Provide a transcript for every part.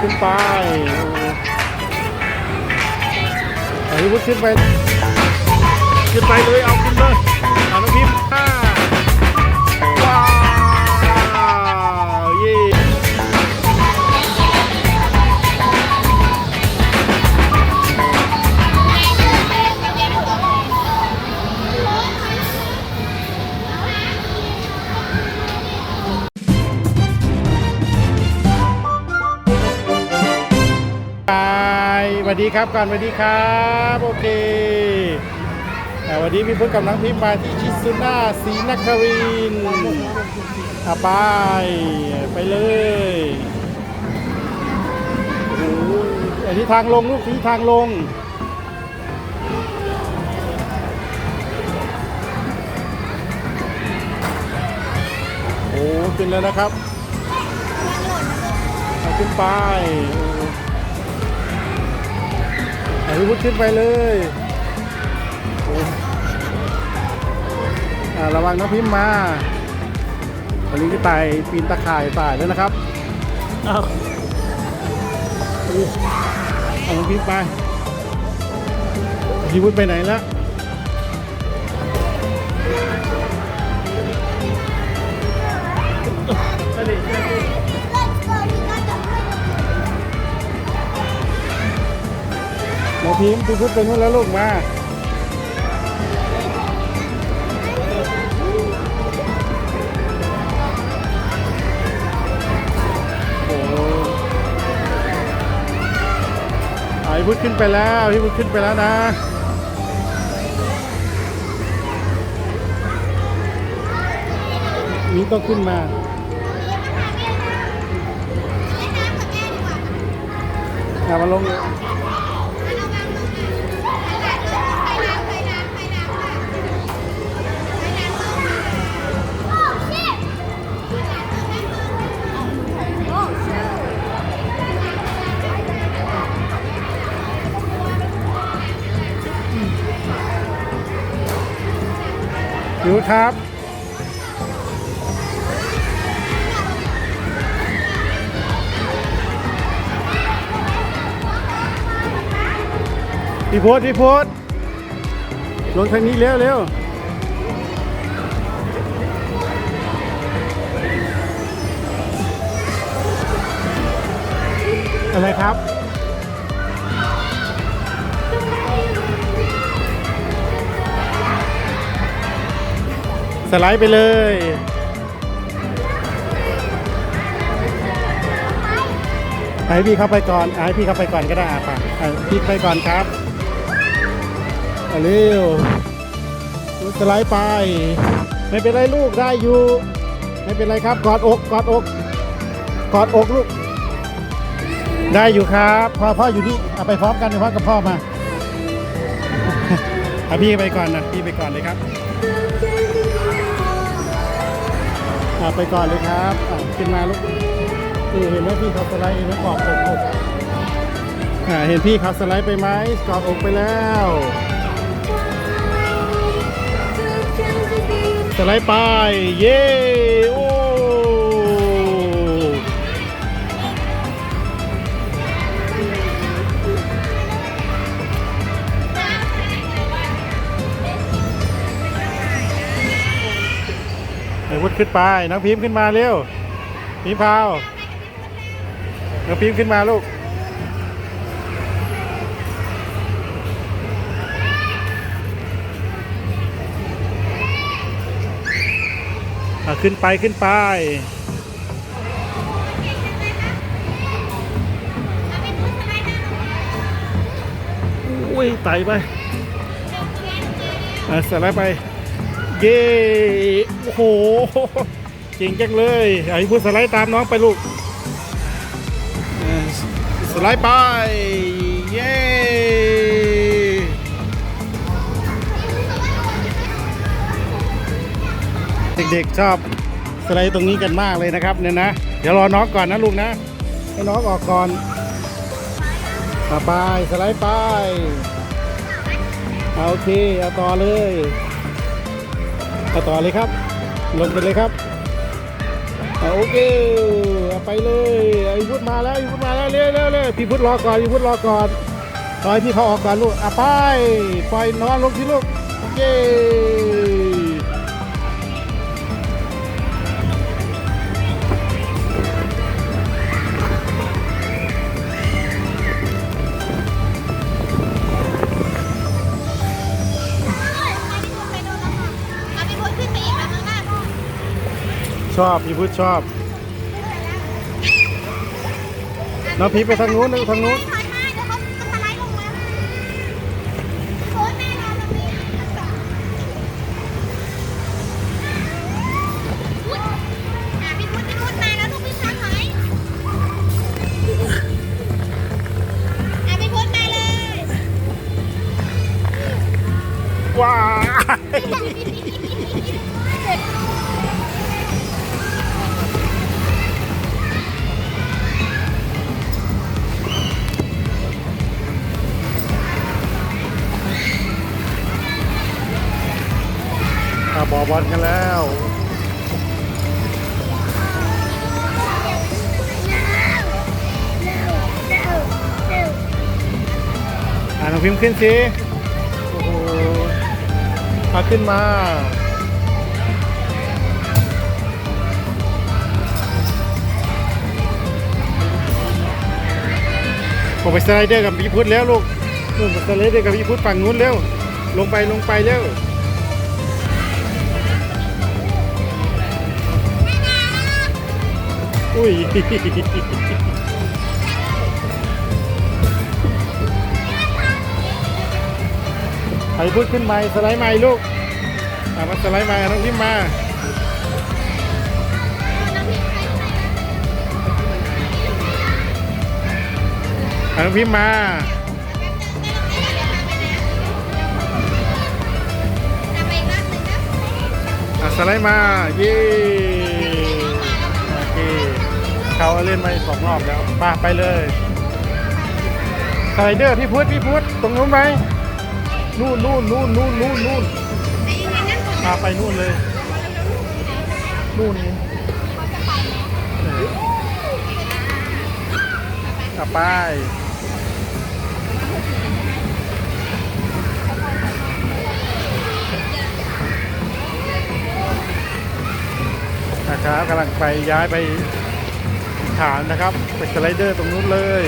ขึ้นไปไอ้วุฒิขึ้นไป ขึ้นไปเลยเอาขึ้นเลย สวัสดีครับก่อนสวัสดีครับโอเคอ่วันนี้พี่พุทธกับน้องพิมพ์มาที่ชิซุน่าศรีนครินอะไปไปเลยโอ้อันนี้ทางลงลูกที่ทางลงโอ้ขึ้นแล้วนะครับขึ้นไป โอ้เอาพี่พุทธขึ้นไปเลยโอ้อ่าระวังนะพิมพ์มาตอนนี้ก็ไต่ปีนตะข่ายไต่แล้วนะครับเอาโอ้เอาน้องพิมพ์ไปพี่พุทธไปไหนแล้ว น้องพิมพี่พุทธไปนู่นแล้วลูกมาโอ้โหพี่พุทธขึ้นไปแล้วพี่พุทธขึ้นไปแล้วนะนี่ต้องขึ้นมาอ่ามาลง ดูครับ พี่พุทธพี่พุทธลงทางนี้เร็วเร็วอะไรครับ สไลด์ไปเลยให้พี่เข้าไปก่อนอะให้พี่เข้าไปก่อนก็ได้อะไปอะพี่ไปก่อนครับอะเร็วสไลด์ไป ไม่เป็นไรลูกได้อยู่ ไม่เป็นไรครับกอดอกกอดอกกอดอกลูก ได้อยู่ครับพ่อพ่ออยู่นี่เอาไปพร้อมกันพร้อกับพ่อมาเอาพี่ไปก่อนนะพี่ไปก่อนเลยครับ อะไปก่อนเลยครับอะขึ้นมาลูกคือเห็นไหมพี่เขาสไลด์เองนไหมกรอบอกอกอ่าเห็นพี่เขาสไลด์ไปไหมกรอบอกไปแล้ว สไลด์ไป เย้ โอ้ไอ้วุฒขึ้นไปน้องพิมพ์ขึ้นมาเร็วพิมพ์พาวน้องพิมพ์ขึ้นมาลูกขึ้นไปขึ้นไปอุ้ยไต่ไปอะสไลด์ไป เย้โอ้โหเก่งจังเลยไอ้พูดสไลด์ตามน้องไปลูกสไลด์ไป เย้เด็กๆชอบสไลด์ตรงนี้กันมากเลยนะครับเนี่ยนะเดี๋ยวรอน้องก่อนนะลูกนะให้น้องออกก่อนมาไปสไลด์ไปโอเคเอาต่อเลย ไปต่อเลยครับ ลงไปเลยครับโออะโอเคเอาไปเลยไอ้พุทธมาแล้วไอ้พุทธมาแล้วเร็วเร็วเร็วพี่พุทธรอก่อนพี่พุทธรอก่อนรอให้พี่เขาออกก่อนลูกอะไปปล่อยนอนลงที่ลูกโอเค ชอบพี่พุทธชอบ น้องพีไปทางนู้นทางนู้นถอยมาเดี๋ยวเขา อบอลกันแล้วอ่าน้องพิมพ์ขึ้นสิโอ้โหพาขึ้นมาผมไปสไลเดอร์กับพี่พุทธแล้วลูกนู่นไปสไลเดอร์กับพี่พุทธฝั่งนู้นเร็ว ลงไปลงไปเร็ว อุ้ยไอ้พูดขึ้นใหม่สไลด์ใหม่ลูกอะมาสไลด์ใหม่น้องพิมพ์มาอน้องพิมพ์มาอะสไลด์มา เย้ เขาเล่นมาสองรอบแล้วมาไปเลยสไลเดอร์พี่พุทธพี่พุทธตรงนู้นไหมนู่นนู่นนู่นนู่นนู่นนู่นพาไปนู่นเลย นู่นนี่เอออะไปนะครับกำลังไปย้ายไป ฐานนะครับไปสไลเดอร์ตรงนู้นเลย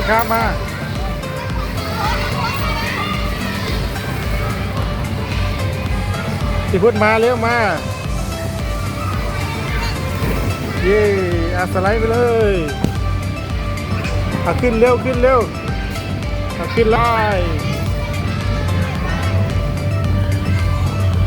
พี่พุทธครับมาพี่พุทธมาเร็วมาเย้อาสไลด์ไปเลยอาขึ้นเร็วขึ้นเร็วอาขึ้นไล่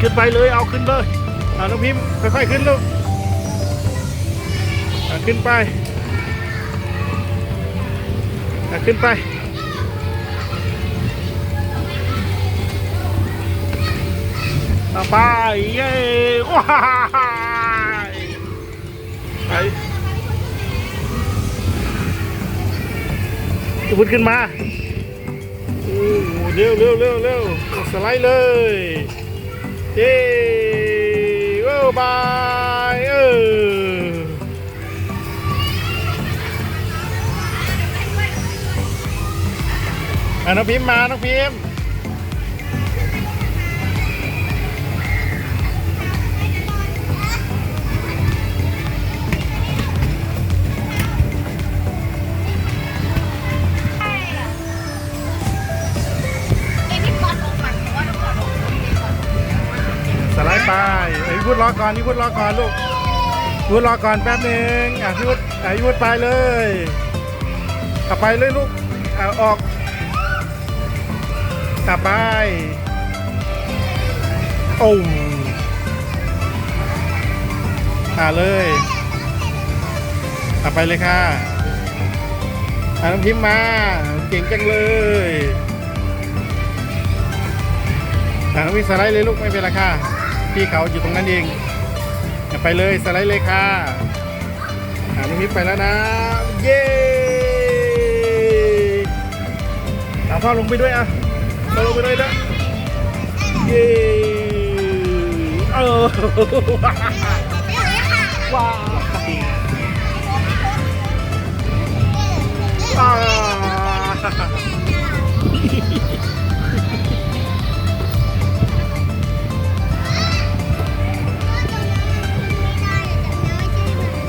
ขึ้นไปเลยเอาขึ้นเลยเอาน้องพิมพ์ค่อยๆขึ้นลูกขึ้นไป ขึ้นไปเอไป เย้ว้ายไปพุทธขึ้นมาโอ้เร็วเร็วเร็วเร็วสไลด์เลย เย้โอ้บาย อะน้องพิมพ์มาน้องพิมพ์สไลด์ไปเอ้พี่พุทธรอก่อนพี่พุทธรอก่อนลูกพี่พุทธรอก่อนแป๊บหนึงอะพี่พุทธอะพี่พุทธไปเลยกลับไปเลยลูกอะออก กลับไปโอ้มอะเลยอะไปเลยค่ะอะน้องพิมมา เก่งจังเลยอะน้องพิมสไลด์เลยลูกไม่เป็นไรค่ะ พี่เขาอยู่ตรงนั้นเองอะไปเลยสไลด์เลยค่ะอะน้องพิมไปแล้วนะ เย้เอาพ่อลงไปด้วยอะ พ่อลงไปด้วยนะเย้เออว้าวอ่า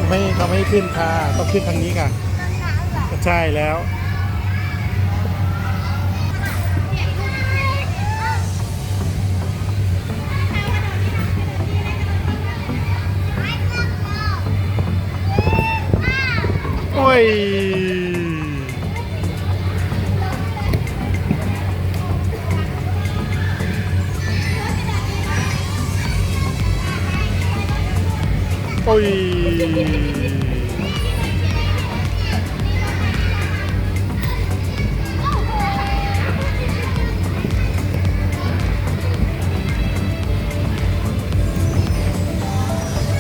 ไม่เขาไม่ให้ขึ้นค่ะต้องขึ้นทางนี้ค่ะ ใช่แล้ว โอ้ยโอ้ย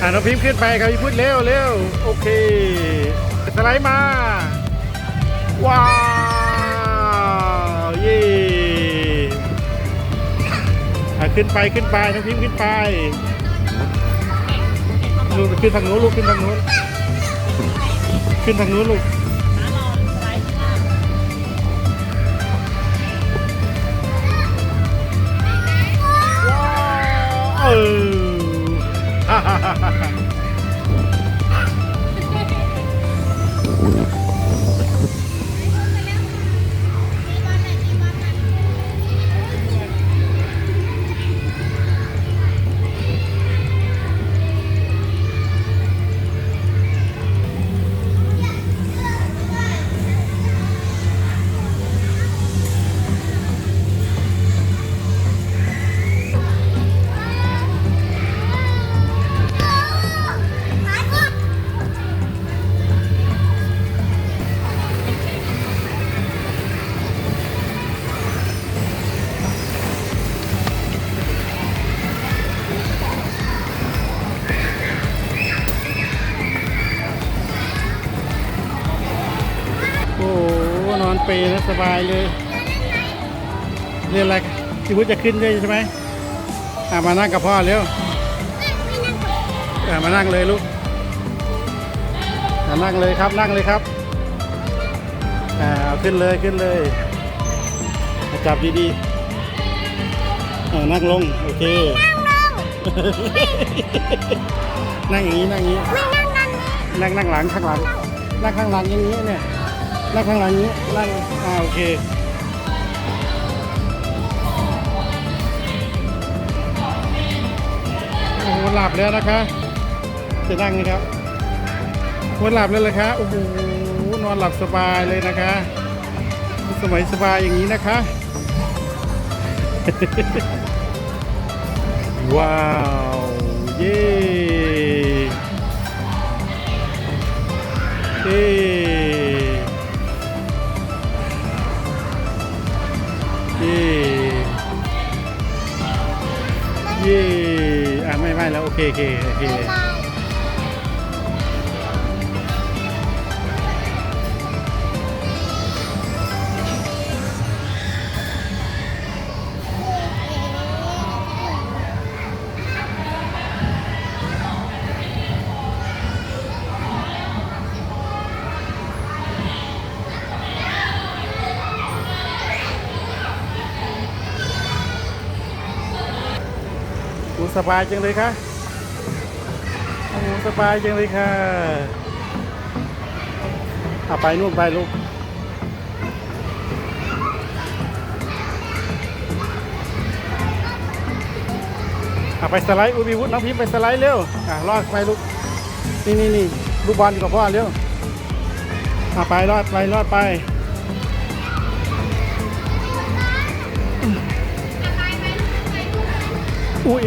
อ่าน้องพิมพ์ขึ้นไปครับพี่พุทธเร็วเร็วโอเค สไลด์มา ว้าว เย่อ่ขึ้นไปขึ้นไปน้องพิมพ์ขึ้นไปลูกขึ้นทางโน้นลูกขึ้นทางโน้นขึ้นทางโน้นลูก สบายเลยเรียนอะไรพี่พุทธจะขึ้นด้วยใช่ไหมอะมานั่งกับพ่อเร็วอะมานั่งเลยลูกอะนั่งเลยครับนั่งเลยครับอ่าเอาขึ้นเลยขึ้นเลยอะจับดีๆอ่านั่งลงโอเค นั่งอย่างนี้นั่งอย่างนี้ นั่งนั่งหลังข้างหลังนั่งข้างหลังอย่างนี้เนี่ย นั่งข้างหลังอย่างนี้นั่งอ่าโอเคโอ้โหหลับแล้วนะคะ จะนั่งไหมครับคนหลับแล้วเลยคะโอ้โหนอนหลับสบายเลยนะคะ สมัยสบายอย่างนี้นะคะ ว้าว เย้เย้ เย้เย่อะไม่ไม่แล้ว โอเคโอเคโอเค สบายจังเลยค่ะโอ้สบายจังเลยค่ะเอาไปนู่นไปลูกเอาไปสไลด์อุบิวุฒน้องพิมไปสไลด์เร็วอะรอดไปลูกนี่นี่นี่ลูกบอลอยู่กับพ่อเร็วเอาไปรอดไปรอดไป อุ้ย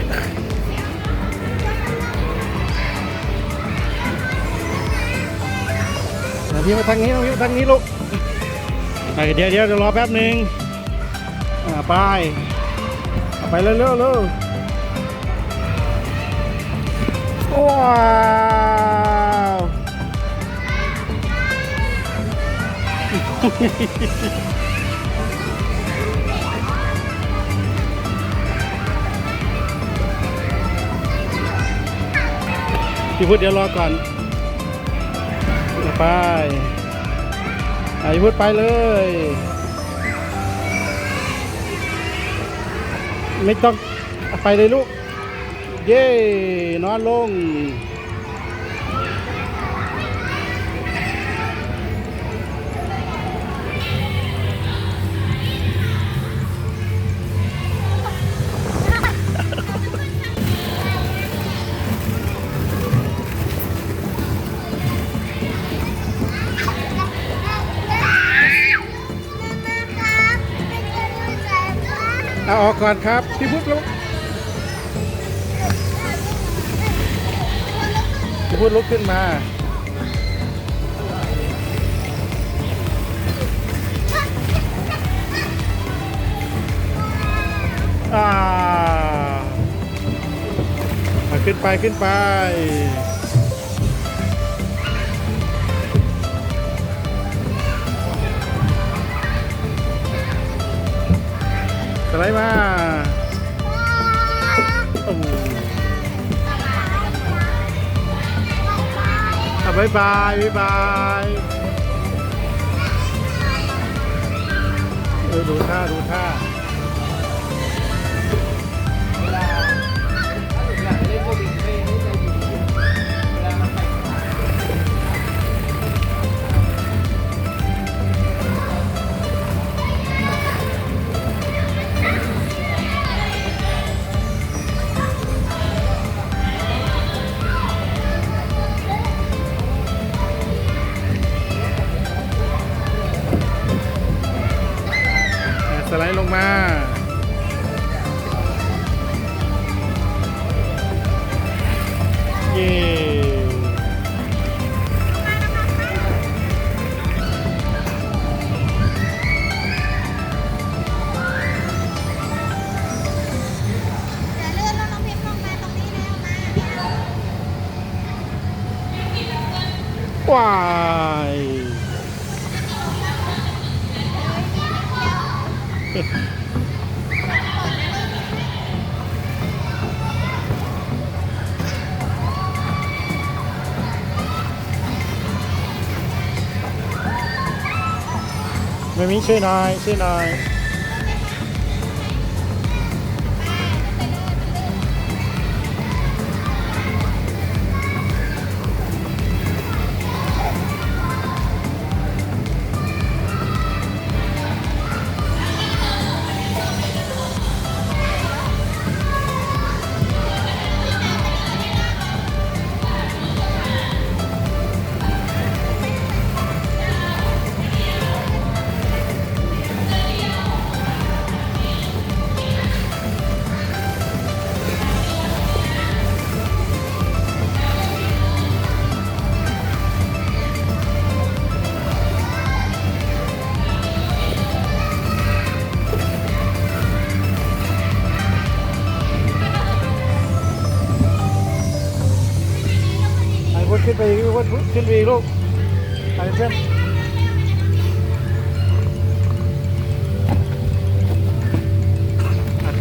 น้องพี่มาทางนี้น้องพี่มาทางนี้ลูกเดี๋ยวเดี๋ยวเดี๋ยวรอแป๊บหนึ่งไป ไปเร็วเร็วเร็วว้าว พี่พุทธเดี๋ยวรอก่อนไปอะพี่พุทธไปเลย ไม่ต้องไปเลยลูก เย่นอนลง ก่อนครับ พี่พุทธลุกพี่พุทธลุกขึ้นมา อ่า ขึ้นไปขึ้นไป สไลด์มาโอ้อะบายบายบายบายเออดูท่าดูท่า ว้ายไม่มีช่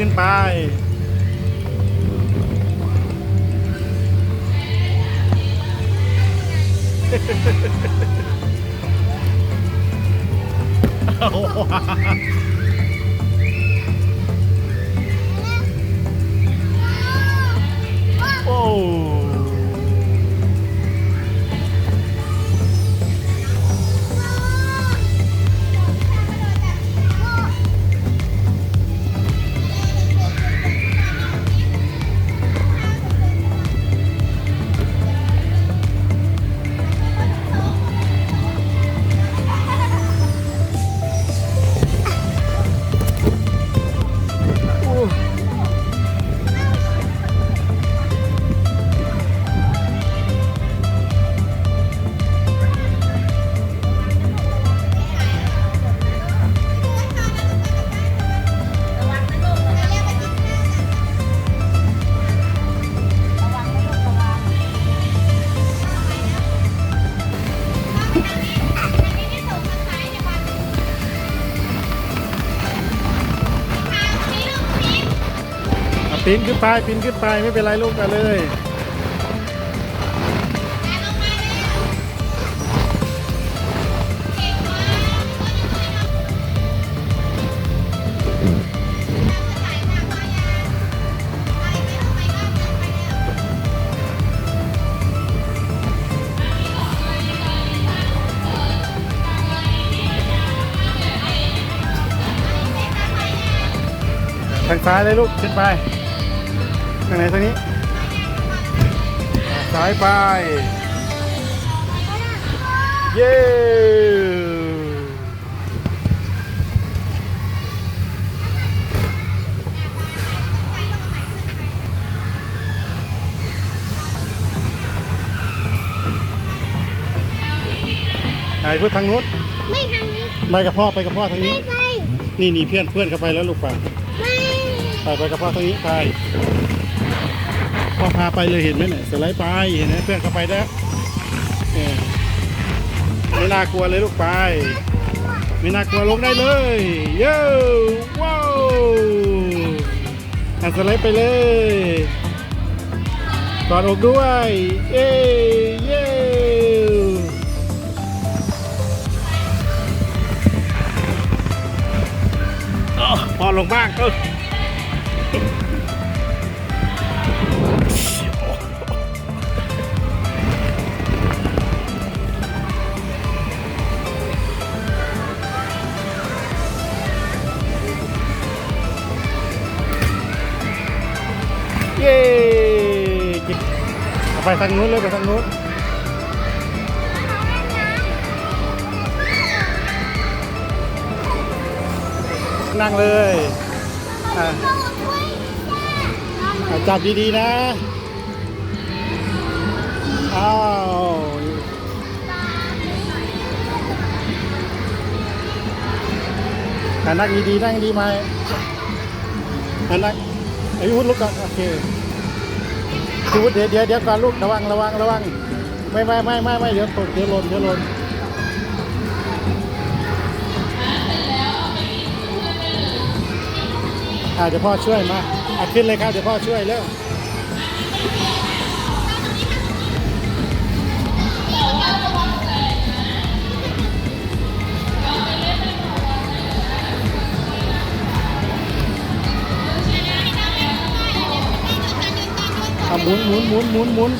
นไป โอ้ ปีนขึ้นไปปีนขึ้นไปไม่เป็นไรลูกกันเลยแต่ลงมาแล้วเก่งมากใส่หนักมายทางซ้ายเลยลูกขึ้นไป ทางไหนทางนี้ซ้ายไป เย้ไหนพูดทางนู้นไม่ทางนี้ไปกับพ่อไปกับพ่อทางไม่นี้ไปนี่นี่เพื่อนเพื่อนเข้าไปแล้วลูกไปไม่ไปไปกับพ่อทางนี้ไป พ่อพาไปเลยเห็นไหมเนี่ยสไลด์ไปเห็นไหมเพื่อนเขาไปแล้วไม่น่ากลัวเลยลูกไป ไม่น่ากลัวลงได้เลย เย้ว้าวอะสไลด์ไปเลยกอดอกด้วยเย้เย้พอลงบ้างเออ ไปทางนู้นเลยไปทางนู้นนั่งเลยอะอะจับดีๆนะอ้าวอะนั่งดีๆนั่งดีไหมอะนั่งไอ้วุฒิลุกก่อนโอเค พี่วุฒิเดี๋ยวเดี๋ยวเดี๋ยวก่อนลูกระวังระวังระวังไม่ไม่ไม่ไม่ไม่เดี๋ยวตกเดี๋ยวหล่นเดี๋ยวหล่นอ่าเดี๋ยวพ่อช่วยมาอะขึ้นเลยครับเดี๋ยวพ่อช่วยเร็ว หมุนหมุนหมุนหมุนหมุน